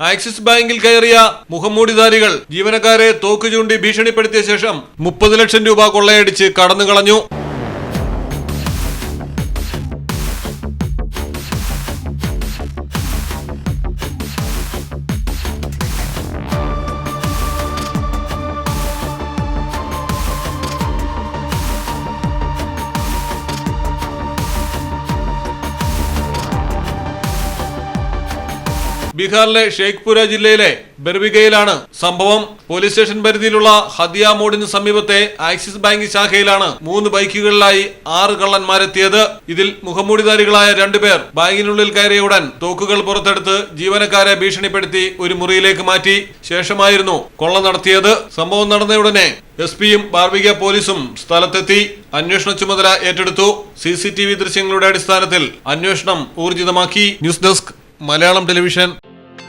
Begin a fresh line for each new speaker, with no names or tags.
Axis ബാങ്കിൽ കയറിയ മുഖംമൂടിധാരികൾ ജീവനക്കാരെ തോക്ക് ചൂണ്ടി ഭീഷണിപ്പെടുത്തിയ ശേഷം മുപ്പത് ലക്ഷം രൂപ കൊള്ളയടിച്ച് കടന്നു ബീഹാറിലെ ഷെയ്ഖ്പുര ജില്ലയിലെ ബെർവിഗയിലാണ് സംഭവം. പോലീസ് സ്റ്റേഷൻ പരിധിയിലുള്ള ഹദിയ മോഡിന് സമീപത്തെ ആക്സിസ് ബാങ്ക് ശാഖയിലാണ് മൂന്ന് ബൈക്കുകളിലായി ആറ് കള്ളന്മാരെത്തിയത്. ഇതിൽ മുഖമൂടിധാരികളായ രണ്ടുപേർ ബാങ്കിനുള്ളിൽ കയറിയ ഉടൻ തോക്കുകൾ പുറത്തെടുത്ത് ജീവനക്കാരെ ഭീഷണിപ്പെടുത്തി ഒരു മുറിയിലേക്ക് മാറ്റി. ശേഷമായിരുന്നു കൊള്ള നടത്തിയത്. സംഭവം നടന്നയുടനെ എസ് പിയും ബാർബിക പോലീസും സ്ഥലത്തെത്തി. അന്വേഷണ ചുമതല ഏറ്റെടുത്തു. സി സി ടി വി ദൃശ്യങ്ങളുടെ അടിസ്ഥാനത്തിൽ അന്വേഷണം ഊർജിതമാക്കി. News desk Malayalam television.